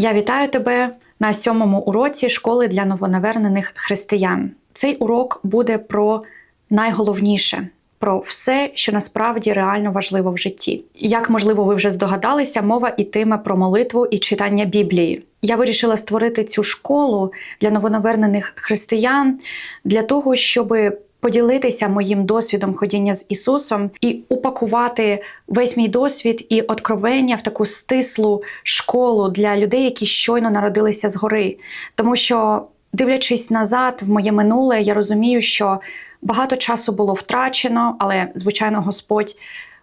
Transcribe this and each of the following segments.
Я вітаю тебе на сьомому уроці школи для новонавернених християн. Цей урок буде про найголовніше. Про все, що насправді реально важливо в житті. Як можливо, ви вже здогадалися, мова ітиме про молитву і читання Біблії. Я вирішила створити цю школу для новонавернених християн для того, щоб поділитися моїм досвідом ходіння з Ісусом і упакувати весь мій досвід і откровення в таку стислу школу для людей, які щойно народилися згори. Тому що, дивлячись назад в моє минуле, я розумію, що багато часу було втрачено, але звичайно, Господь.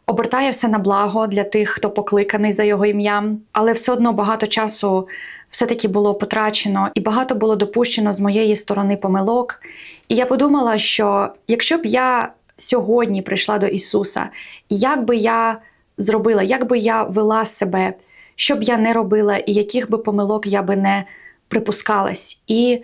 Обертає все на благо для тих, хто покликаний за його ім'ям, але все одно багато часу все-таки було потрачено і багато було допущено з моєї сторони помилок. І я подумала, що якщо б я сьогодні прийшла до Ісуса, як би я зробила, як би я вела себе, що б я не робила, і яких би помилок я би не припускалась. І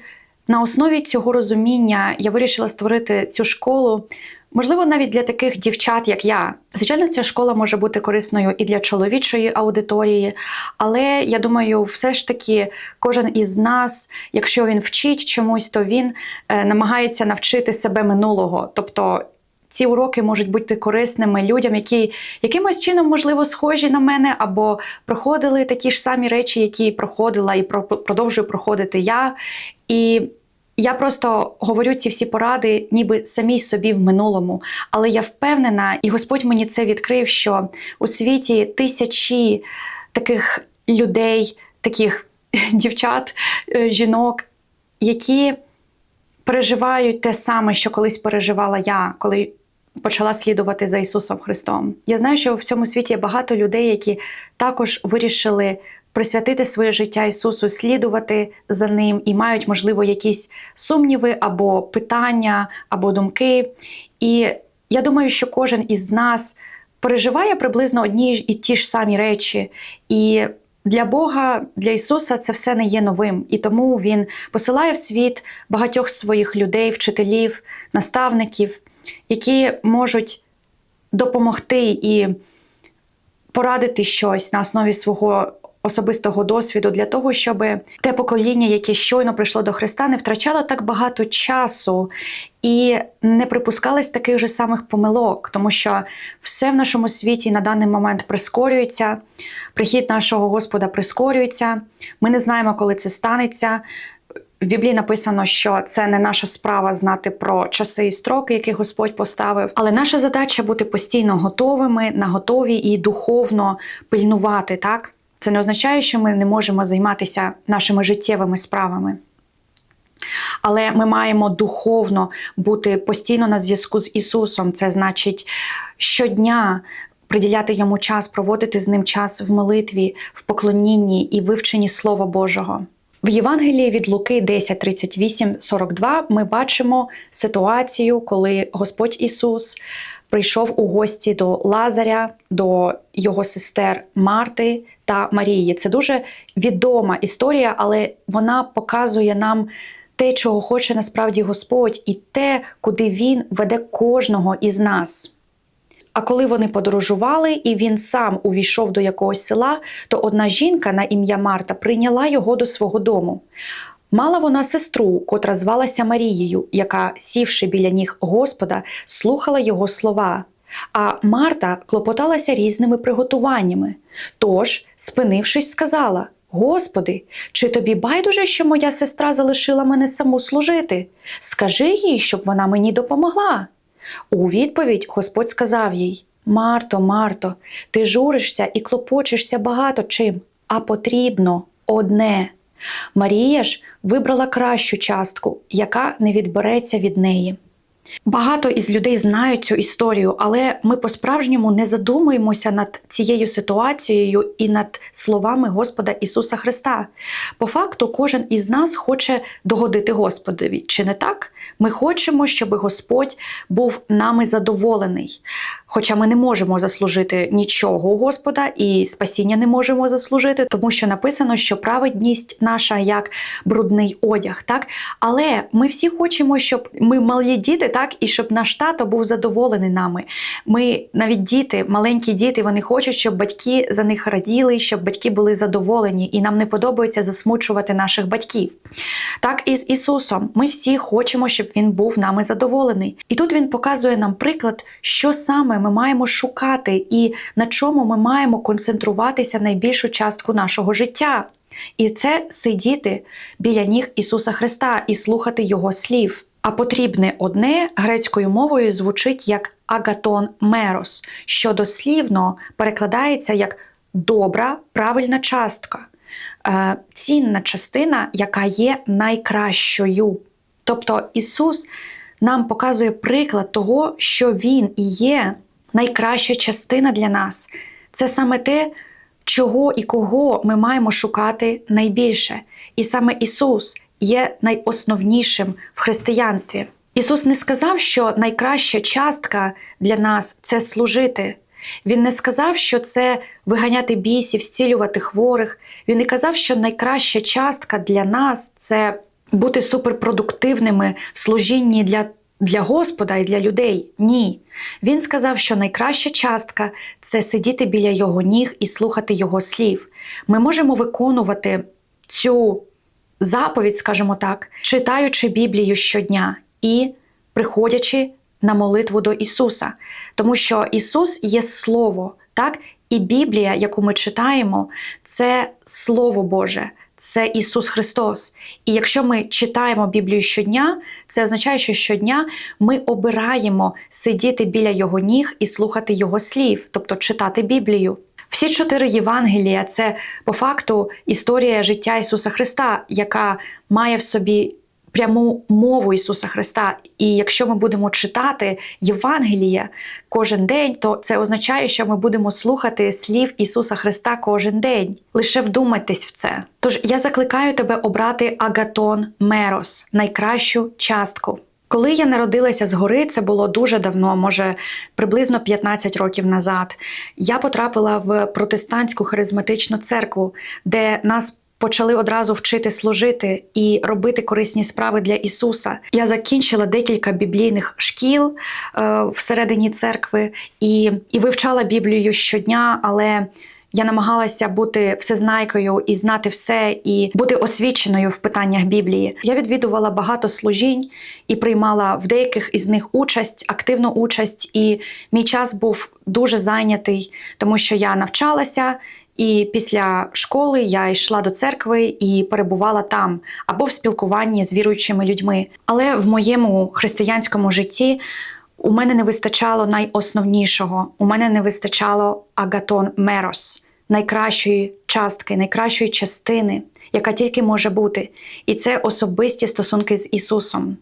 на основі цього розуміння я вирішила створити цю школу. Можливо, навіть для таких дівчат, як я. Звичайно, ця школа може бути корисною і для чоловічої аудиторії, але я думаю, все ж таки кожен із нас, якщо він вчить чомусь, то він е, намагається навчити себе минулого. Тобто ці уроки можуть бути корисними людям, які якимось чином, можливо, схожі на мене, або проходили такі ж самі речі, які проходила і продовжую проходити я. І я просто говорю ці всі поради, ніби самій собі в минулому. Але я впевнена, і Господь мені це відкрив, що у світі тисячі таких людей, таких дівчат, е, жінок, які переживають те саме, що колись переживала я, коли почала слідувати за Ісусом Христом. Я знаю, що в цьому світі є багато людей, які також вирішили присвятити своє життя Ісусу, слідувати за ним і мають, можливо, якісь сумніви або питання, або думки. І я думаю, що кожен із нас переживає приблизно одні і ті ж самі речі. І для Бога, для Ісуса це все не є новим, і тому Він посилає в світ багатьох своїх людей, вчителів, наставників, які можуть допомогти і порадити щось на основі свого особистого досвіду для того, щоб те покоління, яке щойно прийшло до Христа, не втрачало так багато часу і не припускалось таких же самих помилок, тому що все в нашому світі на даний момент прискорюється. Прихід нашого Господа прискорюється. Ми не знаємо, коли це станеться. В Біблії написано, що це не наша справа знати про часи і строки, які Господь поставив. Але наша задача бути постійно готовими, наготові і духовно пильнувати так. Це не означає, що ми не можемо займатися нашими життєвими справами. Але ми маємо духовно бути постійно на зв'язку з Ісусом. Це значить щодня приділяти йому час, проводити з ним час в молитві, в поклонінні і вивченні Слова Божого. В Євангелії від Луки 10, 38, 42 ми бачимо ситуацію, коли Господь Ісус прийшов у гості до Лазаря, до його сестер Марти та Марії. Це дуже відома історія, але вона показує нам те, чого хоче насправді Господь, і те, куди Він веде кожного із нас. А коли вони подорожували, і він сам увійшов до якогось села, то одна жінка на ім'я Марта прийняла його до свого дому. Мала вона сестру, котра звалася Марією, яка, сівши біля ніг Господа, слухала його слова. А Марта клопоталася різними приготуваннями. Тож, спинившись, сказала: Господи, чи тобі байдуже, що моя сестра залишила мене саму служити? Скажи їй, щоб вона мені допомогла. У відповідь Господь сказав їй: Марто, Марто, ти журишся і клопочешся багато чим, а потрібно одне. Марія ж вибрала кращу частку, яка не відбереться від неї. Багато із людей знають цю історію, але ми по-справжньому не задумуємося над цією ситуацією і над словами Господа Ісуса Христа. По факту, кожен із нас хоче догодити Господові. Чи не так? Ми хочемо, щоб Господь був нами задоволений. Хоча ми не можемо заслужити нічого у Господа і спасіння не можемо заслужити, тому що написано, що праведність наша як брудний одяг. так? Але ми всі хочемо, щоб ми малі діти так, і щоб наш тато був задоволений нами. Ми навіть діти, маленькі діти, вони хочуть, щоб батьки за них раділи, щоб батьки були задоволені, і нам не подобається засмучувати наших батьків. Так і з Ісусом. Ми всі хочемо, щоб Він був нами задоволений. І тут Він показує нам приклад, що саме ми маємо шукати і на чому ми маємо концентруватися найбільшу частку нашого життя. І це сидіти біля ніг Ісуса Христа і слухати Його слів. А потрібне одне грецькою мовою звучить як агатон мерос, що дослівно перекладається як добра, правильна частка, е, цінна частина, яка є найкращою. Тобто Ісус нам показує приклад того, що Він і є найкраща частина для нас. Це саме те, чого і кого ми маємо шукати найбільше. І саме Ісус є найосновнішим в християнстві. Ісус не сказав, що найкраща частка для нас це служити. Він не сказав, що це виганяти бісів, зцілювати хворих. Він не казав, що найкраща частка для нас це бути суперпродуктивними в служінні для для Господа і для людей. Ні. Він сказав, що найкраща частка це сидіти біля його ніг і слухати його слів. Ми можемо виконувати цю заповідь, скажімо так, читаючи Біблію щодня і приходячи на молитву до Ісуса. Тому що Ісус є Слово, так? І Біблія, яку ми читаємо, це Слово Боже це Ісус Христос. І якщо ми читаємо Біблію щодня, це означає, що щодня ми обираємо сидіти біля Його ніг і слухати Його слів, тобто читати Біблію. Всі чотири Євангелія це по факту історія життя Ісуса Христа, яка має в собі пряму мову Ісуса Христа. І якщо ми будемо читати Євангелія кожен день, то це означає, що ми будемо слухати слів Ісуса Христа кожен день. Лише вдумайтесь в це. Тож я закликаю тебе обрати Агатон Мерос, найкращу частку. Коли я народилася згори, це було дуже давно, може приблизно 15 років назад. Я потрапила в протестантську харизматичну церкву, де нас почали одразу вчити служити і робити корисні справи для Ісуса. Я закінчила декілька біблійних шкіл е, всередині церкви і, і вивчала Біблію щодня, але я намагалася бути всезнайкою і знати все, і бути освіченою в питаннях Біблії. Я відвідувала багато служінь і приймала в деяких із них участь, активну участь. І мій час був дуже зайнятий, тому що я навчалася. І після школи я йшла до церкви і перебувала там або в спілкуванні з віруючими людьми. Але в моєму християнському житті у мене не вистачало найосновнішого. У мене не вистачало агатон мерос, найкращої частки, найкращої частини, яка тільки може бути. І це особисті стосунки з Ісусом.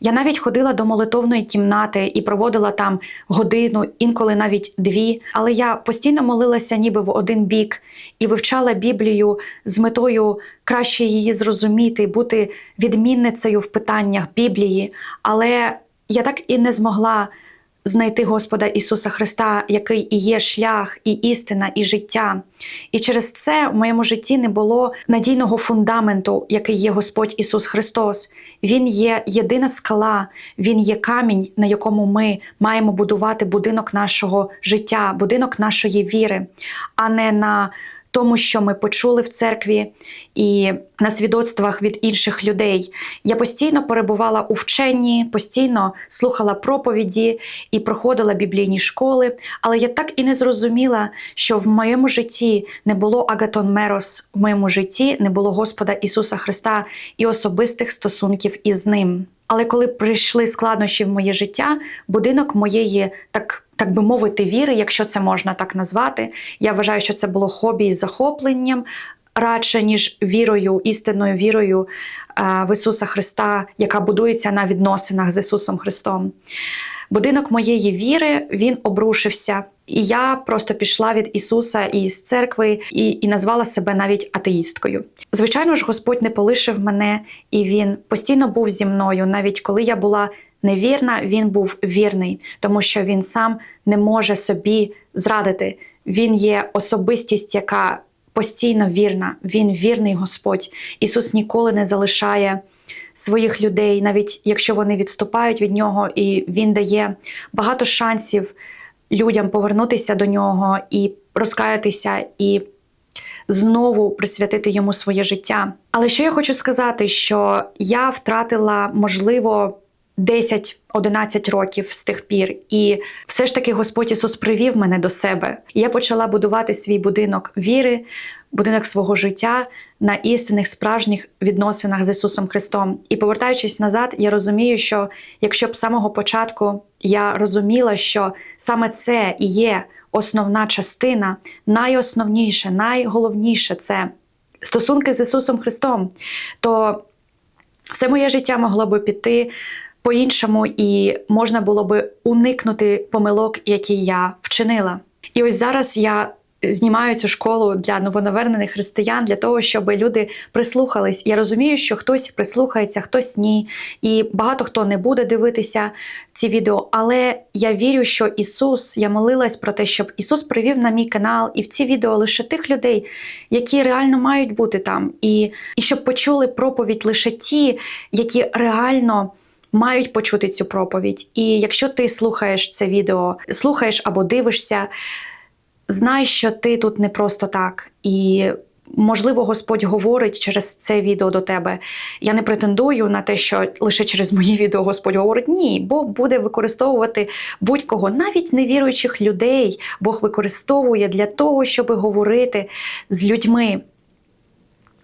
Я навіть ходила до молитовної кімнати і проводила там годину, інколи навіть дві. Але я постійно молилася, ніби в один бік, і вивчала Біблію з метою краще її зрозуміти, бути відмінницею в питаннях Біблії. Але я так і не змогла знайти Господа Ісуса Христа, який і є шлях, і істина, і життя. І через це в моєму житті не було надійного фундаменту, який є Господь Ісус Христос. Він є єдина скала, Він є камінь, на якому ми маємо будувати будинок нашого життя, будинок нашої віри, а не на тому, що ми почули в церкві і на свідоцтвах від інших людей. Я постійно перебувала у вченні, постійно слухала проповіді і проходила біблійні школи, але я так і не зрозуміла, що в моєму житті не було Агатон Мерос, в моєму житті не було Господа Ісуса Христа і особистих стосунків із Ним. Але коли прийшли складнощі в моє життя, будинок моєї так так би мовити, віри, якщо це можна так назвати. Я вважаю, що це було хобі із захопленням радше, ніж вірою, істинною вірою в Ісуса Христа, яка будується на відносинах з Ісусом Христом. Будинок моєї віри він обрушився, і я просто пішла від Ісуса і з церкви і і назвала себе навіть атеїсткою. Звичайно ж, Господь не полишив мене, і Він постійно був зі мною, навіть коли я була невірна, він був вірний, тому що він сам не може собі зрадити. Він є особистість, яка постійно вірна. Він вірний Господь. Ісус ніколи не залишає своїх людей, навіть якщо вони відступають від нього, і він дає багато шансів людям повернутися до нього і розкаятися, і знову присвятити йому своє життя. Але що я хочу сказати, що я втратила, можливо, 10-11 років з тих пір, і все ж таки Господь Ісус привів мене до себе. Я почала будувати свій будинок віри, будинок свого життя на істинних справжніх відносинах з Ісусом Христом. І повертаючись назад, я розумію, що якщо б з самого початку я розуміла, що саме це і є основна частина, найосновніше, найголовніше це стосунки з Ісусом Христом, то все моє життя могло би піти по-іншому, і можна було би уникнути помилок, які я вчинила. І ось зараз я знімаю цю школу для новонавернених християн для того, щоб люди прислухались. Я розумію, що хтось прислухається, хтось ні, і багато хто не буде дивитися ці відео. Але я вірю, що Ісус, я молилась про те, щоб Ісус привів на мій канал і в ці відео лише тих людей, які реально мають бути там, і, і щоб почули проповідь лише ті, які реально. Мають почути цю проповідь. І якщо ти слухаєш це відео, слухаєш або дивишся, знай, що ти тут не просто так. І можливо, Господь говорить через це відео до тебе. Я не претендую на те, що лише через мої відео Господь говорить ні, Бог буде використовувати будь-кого, навіть невіруючих людей. Бог використовує для того, щоб говорити з людьми.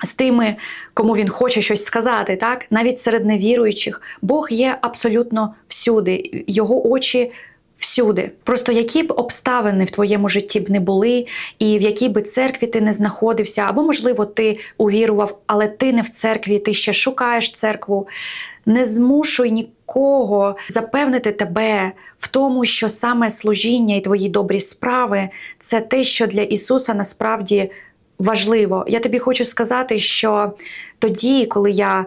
З тими, кому він хоче щось сказати, так навіть серед невіруючих, Бог є абсолютно всюди, його очі всюди. Просто які б обставини в твоєму житті б не були, і в якій би церкві ти не знаходився, або, можливо, ти увірував, але ти не в церкві, ти ще шукаєш церкву. Не змушуй нікого запевнити тебе в тому, що саме служіння і твої добрі справи це те, що для Ісуса насправді важливо. Я тобі хочу сказати, що тоді, коли я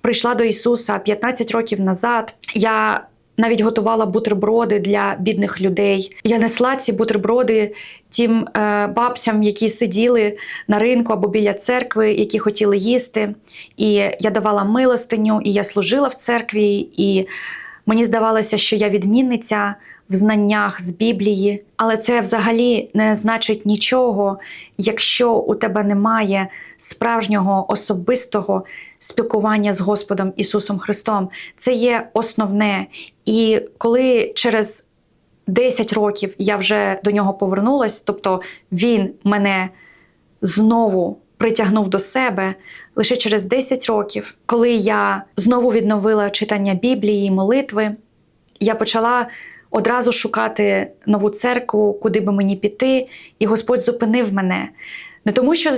прийшла до Ісуса 15 років назад, я навіть готувала бутерброди для бідних людей. Я несла ці бутерброди тим е, бабцям, які сиділи на ринку або біля церкви, які хотіли їсти. І я давала милостиню, і я служила в церкві, і мені здавалося, що я відмінниця в знаннях з Біблії, але це взагалі не значить нічого, якщо у тебе немає справжнього особистого спілкування з Господом Ісусом Христом. Це є основне. І коли через 10 років я вже до нього повернулась, тобто Він мене знову притягнув до себе. Лише через 10 років, коли я знову відновила читання Біблії, молитви, я почала одразу шукати нову церкву, куди би мені піти, і Господь зупинив мене. Не тому, що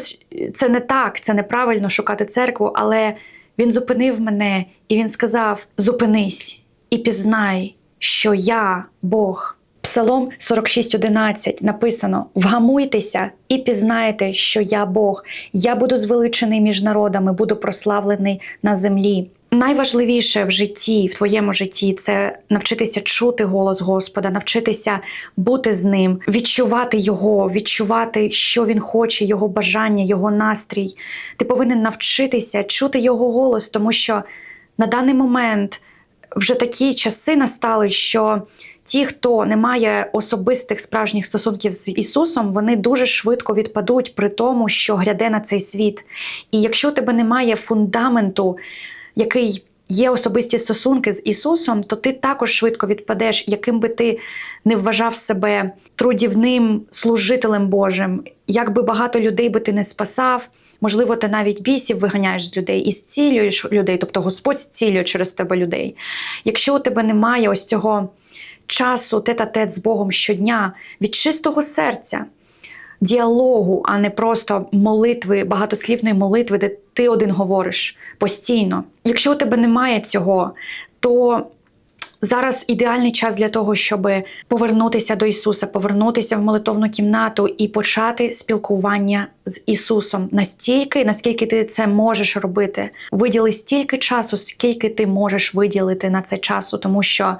це не так, це неправильно шукати церкву, але Він зупинив мене і Він сказав: Зупинись і пізнай, що я Бог. Псалом 46.11 написано: Вгамуйтеся і пізнаєте, що я Бог. Я буду звеличений між народами, буду прославлений на землі. Найважливіше в житті, в твоєму житті, це навчитися чути голос Господа, навчитися бути з ним, відчувати його, відчувати, що він хоче, його бажання, його настрій. Ти повинен навчитися чути його голос, тому що на даний момент вже такі часи настали, що ті, хто не має особистих справжніх стосунків з Ісусом, вони дуже швидко відпадуть при тому, що гряде на цей світ. І якщо у тебе немає фундаменту, який є особисті стосунки з Ісусом, то ти також швидко відпадеш, яким би ти не вважав себе трудівним служителем Божим, як би багато людей би ти не спасав. Можливо, ти навіть бісів виганяєш з людей і зцілюєш людей, тобто Господь зцілює через тебе людей. Якщо у тебе немає ось цього часу тет-а-тет з Богом щодня від чистого серця, діалогу, а не просто молитви, багатослівної молитви, де ти один говориш постійно. Якщо у тебе немає цього, то зараз ідеальний час для того, щоб повернутися до Ісуса, повернутися в молитовну кімнату і почати спілкування з Ісусом настільки, наскільки ти це можеш робити. Виділи стільки часу, скільки ти можеш виділити на це часу, тому що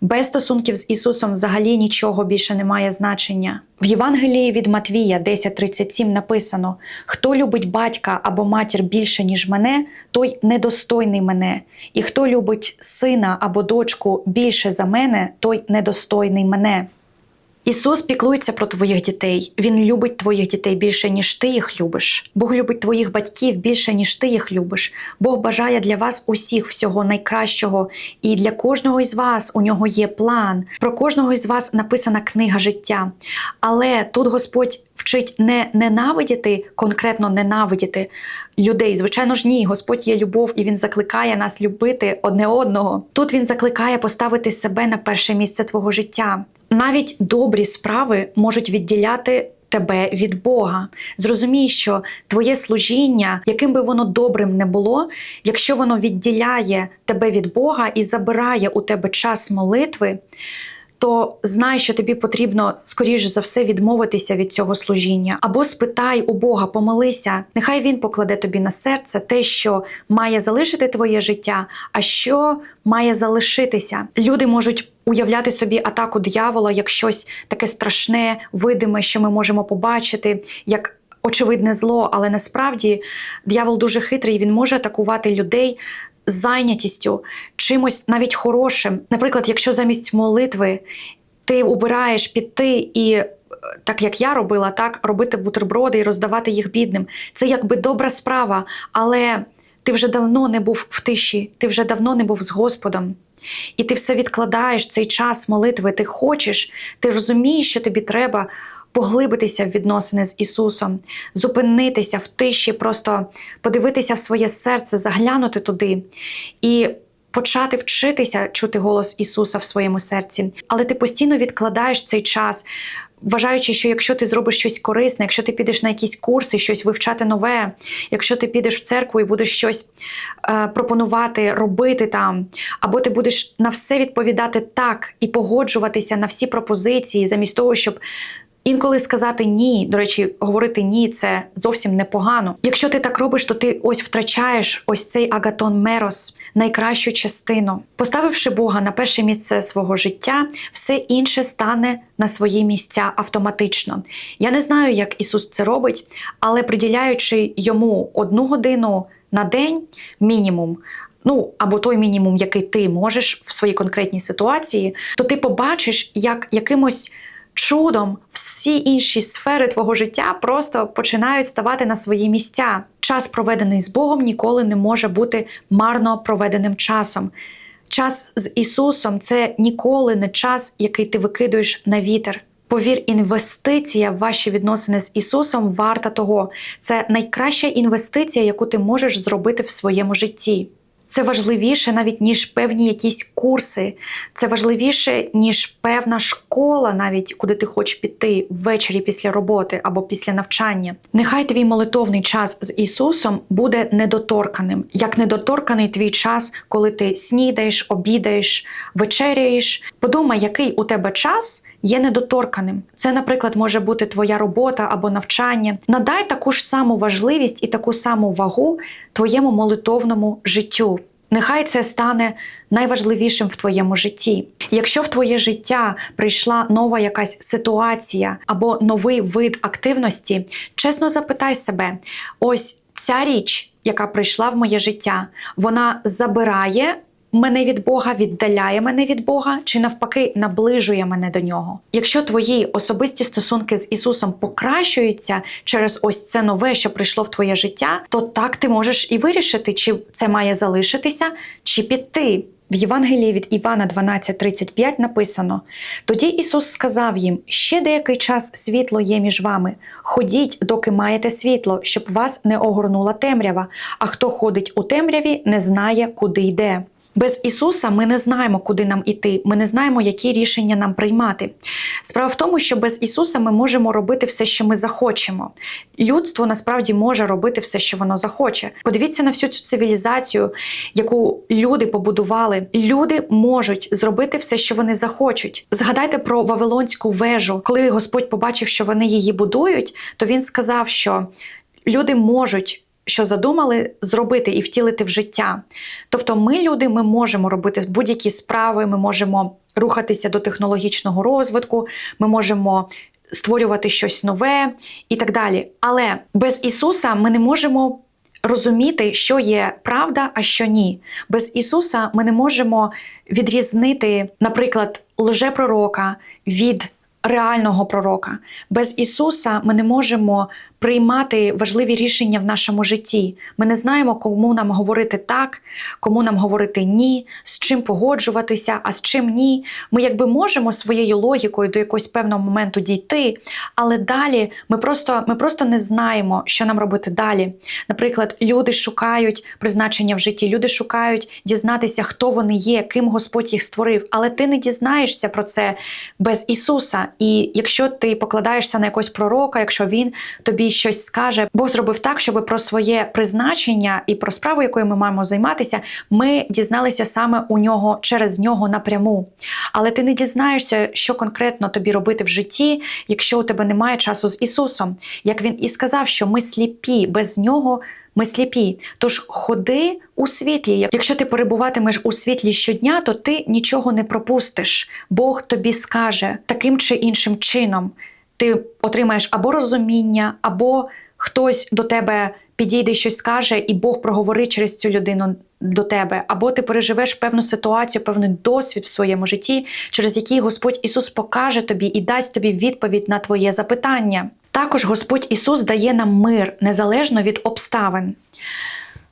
без стосунків з Ісусом взагалі нічого більше не має значення. В Євангелії від Матвія 10.37 написано: Хто любить батька або матір більше, ніж мене, той недостойний мене, і хто любить сина або дочку більше за мене, той недостойний мене. Ісус піклується про твоїх дітей. Він любить твоїх дітей більше, ніж ти їх любиш. Бог любить твоїх батьків більше, ніж ти їх любиш. Бог бажає для вас усіх всього найкращого, і для кожного із вас у нього є план. Про кожного із вас написана книга життя. Але тут Господь вчить не ненавидіти, конкретно ненавидіти людей. Звичайно ж, ні, Господь є любов, і Він закликає нас любити одне одного. Тут він закликає поставити себе на перше місце твого життя. Навіть добрі справи можуть відділяти. Тебе від Бога. Зрозумій, що твоє служіння, яким би воно добрим не було, якщо воно відділяє тебе від Бога і забирає у тебе час молитви, то знай, що тобі потрібно скоріше за все відмовитися від цього служіння. Або спитай у Бога, помолися, нехай Він покладе тобі на серце те, що має залишити твоє життя, а що має залишитися. Люди можуть. Уявляти собі атаку диявола як щось таке страшне, видиме, що ми можемо побачити, як очевидне зло, але насправді диявол дуже хитрий, він може атакувати людей зайнятістю, чимось навіть хорошим. Наприклад, якщо замість молитви ти обираєш піти і. е, Так як я робила, так робити бутерброди і роздавати їх бідним. Це якби добра справа, але ти вже давно не був в тиші, ти вже давно не був з Господом. І ти все відкладаєш цей час молитви, ти хочеш, ти розумієш, що тобі треба поглибитися в відносини з Ісусом, зупинитися в тиші, просто подивитися в своє серце, заглянути туди і почати вчитися чути голос Ісуса в своєму серці. Але ти постійно відкладаєш цей час. Вважаючи, що якщо ти зробиш щось корисне, якщо ти підеш на якісь курси, щось вивчати нове, якщо ти підеш в церкву і будеш щось е, пропонувати, робити там, або ти будеш на все відповідати так і погоджуватися на всі пропозиції, замість того, щоб інколи сказати ні. До речі, говорити ні це зовсім непогано. Якщо ти так робиш, то ти ось втрачаєш ось цей агатон мерос, найкращу частину. Поставивши Бога на перше місце свого життя, все інше стане на свої місця автоматично. Я не знаю, як Ісус це робить, але приділяючи йому одну годину на день мінімум. Ну, або той мінімум, який ти можеш в своїй конкретній ситуації, то ти побачиш, як якимось чудом всі інші сфери твого життя просто починають ставати на свої місця. Час, проведений з Богом, ніколи не може бути марно проведеним часом. Час з Ісусом це ніколи не час, який ти викидуєш на вітер. Повір, інвестиція в ваші відносини з Ісусом варта того. Це найкраща інвестиція, яку ти можеш зробити в своєму житті. Це важливіше навіть ніж певні якісь курси. Це важливіше, ніж певна школа, навіть куди ти хочеш піти ввечері після роботи або після навчання. Нехай твій молитовний час з Ісусом буде недоторканим, як недоторканий твій час, коли ти снідаєш, обідаєш, вечеряєш. Подумай, який у тебе час є недоторканим. Це, наприклад, може бути твоя робота або навчання. Надай таку ж саму важливість і таку саму вагу твоєму молитовному життю. Нехай це стане найважливішим в твоєму житті. Якщо в твоє життя прийшла нова якась ситуація або новий вид активності, чесно запитай себе: ось ця річ, яка прийшла в моє життя, вона забирає. Мене від Бога віддаляє мене від Бога, чи навпаки наближує мене до нього. Якщо твої особисті стосунки з Ісусом покращуються через ось це нове, що прийшло в твоє життя, то так ти можеш і вирішити, чи це має залишитися, чи піти. В Євангелії від Івана 12:35 написано: Тоді Ісус сказав їм: ще деякий час світло є між вами. Ходіть, доки маєте світло, щоб вас не огорнула темрява. А хто ходить у темряві, не знає, куди йде. Без Ісуса ми не знаємо, куди нам іти. Ми не знаємо, які рішення нам приймати. Справа в тому, що без Ісуса ми можемо робити все, що ми захочемо. Людство насправді може робити все, що воно захоче. Подивіться на всю цю цивілізацію, яку люди побудували. Люди можуть зробити все, що вони захочуть. Згадайте про Вавилонську вежу, коли Господь побачив, що вони її будують, то він сказав, що люди можуть. Що задумали зробити і втілити в життя. Тобто, ми, люди, ми можемо робити будь-які справи, ми можемо рухатися до технологічного розвитку, ми можемо створювати щось нове і так далі. Але без Ісуса ми не можемо розуміти, що є правда, а що ні. Без Ісуса ми не можемо відрізнити, наприклад, лжепророка від реального пророка. Без Ісуса ми не можемо приймати важливі рішення в нашому житті. Ми не знаємо, кому нам говорити так, кому нам говорити ні, з чим погоджуватися, а з чим ні. Ми якби можемо своєю логікою до якогось певного моменту дійти, але далі ми просто, ми просто не знаємо, що нам робити далі. Наприклад, люди шукають призначення в житті, люди шукають дізнатися, хто вони є, ким Господь їх створив. Але ти не дізнаєшся про це без Ісуса. І якщо ти покладаєшся на якогось пророка, якщо він тобі щось скаже, Бог зробив так, щоб про своє призначення і про справу, якою ми маємо займатися, ми дізналися саме у нього через нього напряму. Але ти не дізнаєшся, що конкретно тобі робити в житті, якщо у тебе немає часу з Ісусом. Як він і сказав, що ми сліпі без нього. Ми сліпі, тож ходи у світлі. Якщо ти перебуватимеш у світлі щодня, то ти нічого не пропустиш. Бог тобі скаже таким чи іншим чином. Ти отримаєш або розуміння, або хтось до тебе підійде щось скаже, і Бог проговорить через цю людину до тебе, або ти переживеш певну ситуацію, певний досвід в своєму житті, через який Господь Ісус покаже тобі і дасть тобі відповідь на твоє запитання. Також Господь Ісус дає нам мир незалежно від обставин.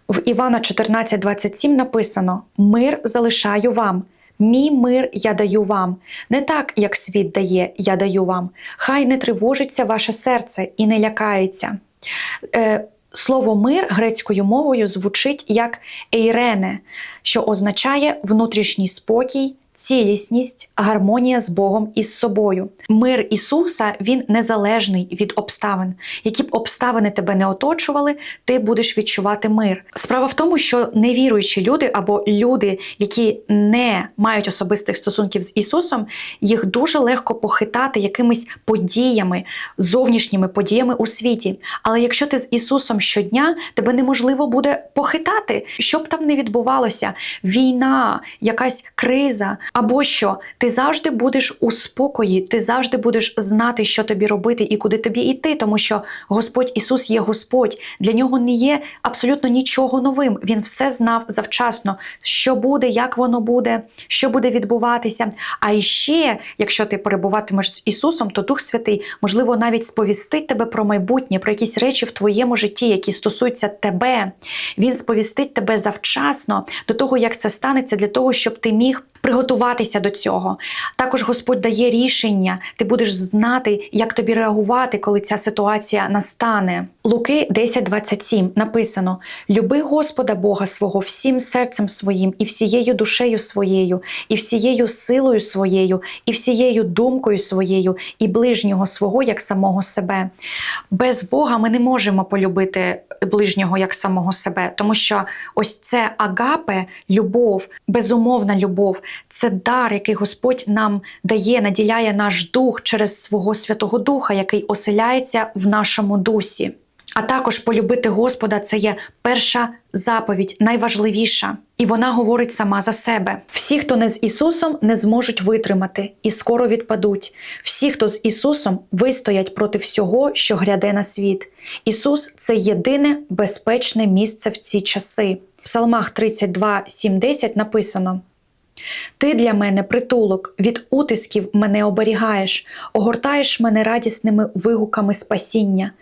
В Івана 14,27 написано: Мир залишаю вам. Мій мир я даю вам, не так, як світ дає, я даю вам. Хай не тривожиться ваше серце і не лякається. Е, Слово мир грецькою мовою звучить як ейрене, що означає внутрішній спокій, цілісність, гармонія з Богом і з собою. Мир Ісуса він незалежний від обставин. Які б обставини тебе не оточували, ти будеш відчувати мир. Справа в тому, що невіруючі люди або люди, які не мають особистих стосунків з Ісусом, їх дуже легко похитати якимись подіями, зовнішніми подіями у світі. Але якщо ти з Ісусом щодня, тебе неможливо буде похитати, що б там не відбувалося: війна, якась криза, або що ти завжди будеш у спокої, ти завжди будеш знати, що тобі робити і куди тобі йти, тому що Господь Ісус є Господь. Для нього не є абсолютно нічого новим. Він все знав завчасно, що буде, як воно буде, що буде відбуватися. А іще, якщо ти перебуватимеш з Ісусом, то Дух Святий, можливо, навіть сповістить тебе про майбутнє, про якісь речі в твоєму житті, які стосуються тебе. Він сповістить тебе завчасно до того, як це станеться, для того, щоб ти міг приготуватися до цього. Також Господь дає рішення, ти будеш знати, як тобі реагувати, коли ця ситуація настане. Луки 10.27 написано: Люби Господа Бога свого всім серцем своїм, і всією душею своєю, і всією силою своєю, і всією думкою своєю, і ближнього свого як самого себе. Без Бога ми не можемо полюбити ближнього як самого себе, тому що ось це агапе, любов, безумовна любов, це дар, який Господь нам дає, наділяє наш дух через свого Святого Духа, який оселяється в нашому дусі. А також полюбити Господа це є перша заповідь, найважливіша, і вона говорить сама за себе. Всі, хто не з Ісусом, не зможуть витримати і скоро відпадуть. Всі, хто з Ісусом, вистоять проти всього, що гряде на світ. Ісус це єдине безпечне місце в ці часи. В Псалмах 32, 7, 10 написано. Ти для мене притулок, від утисків мене оберігаєш, огортаєш мене радісними вигуками спасіння.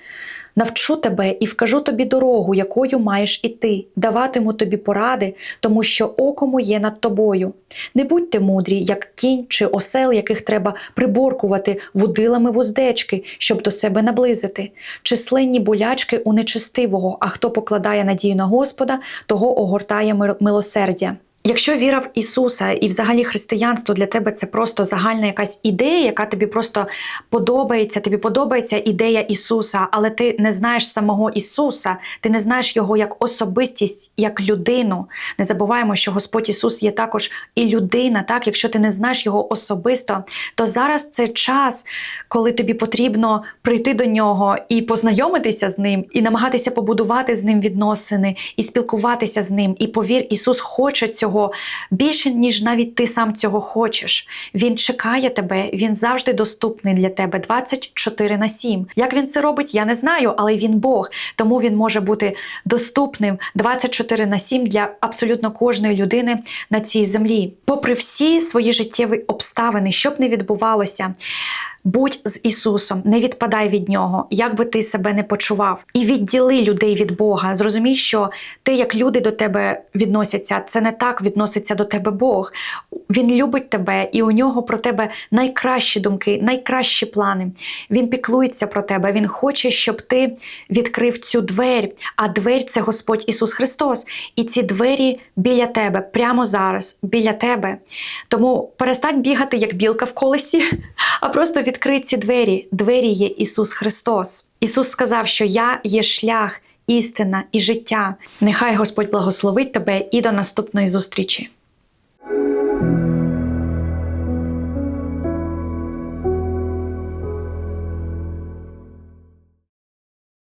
Навчу тебе і вкажу тобі дорогу, якою маєш іти, даватиму тобі поради, тому що око моє над тобою. Не будьте мудрі, як кінь чи осел, яких треба приборкувати вудилами вуздечки, щоб до себе наблизити. Численні болячки у нечестивого, а хто покладає надію на Господа, того огортає милосердя. Якщо віра в Ісуса і взагалі християнство для тебе це просто загальна якась ідея, яка тобі просто подобається, тобі подобається ідея Ісуса, але ти не знаєш самого Ісуса, ти не знаєш Його як особистість, як людину. Не забуваємо, що Господь Ісус є також і людина. Так, якщо ти не знаєш Його особисто, то зараз це час, коли тобі потрібно прийти до нього і познайомитися з ним, і намагатися побудувати з ним відносини, і спілкуватися з ним. І повір, Ісус хоче цього більше, ніж навіть ти сам цього хочеш. Він чекає тебе, він завжди доступний для тебе 24 на 7. Як він це робить, я не знаю, але він Бог, тому він може бути доступним 24 на 7 для абсолютно кожної людини на цій землі. Попри всі свої життєві обставини, що б не відбувалося. Будь з Ісусом, не відпадай від Нього, як би ти себе не почував, і відділи людей від Бога. Зрозумій, що те, як люди до тебе відносяться, це не так відноситься до тебе Бог. Він любить тебе, і у нього про тебе найкращі думки, найкращі плани. Він піклується про тебе. Він хоче, щоб ти відкрив цю двері. А двері це Господь Ісус Христос. І ці двері біля тебе, прямо зараз, біля тебе. Тому перестань бігати як білка в колесі, а просто відкрий ці двері. Двері є Ісус Христос. Ісус сказав, що я є шлях, істина і життя. Нехай Господь благословить тебе і до наступної зустрічі.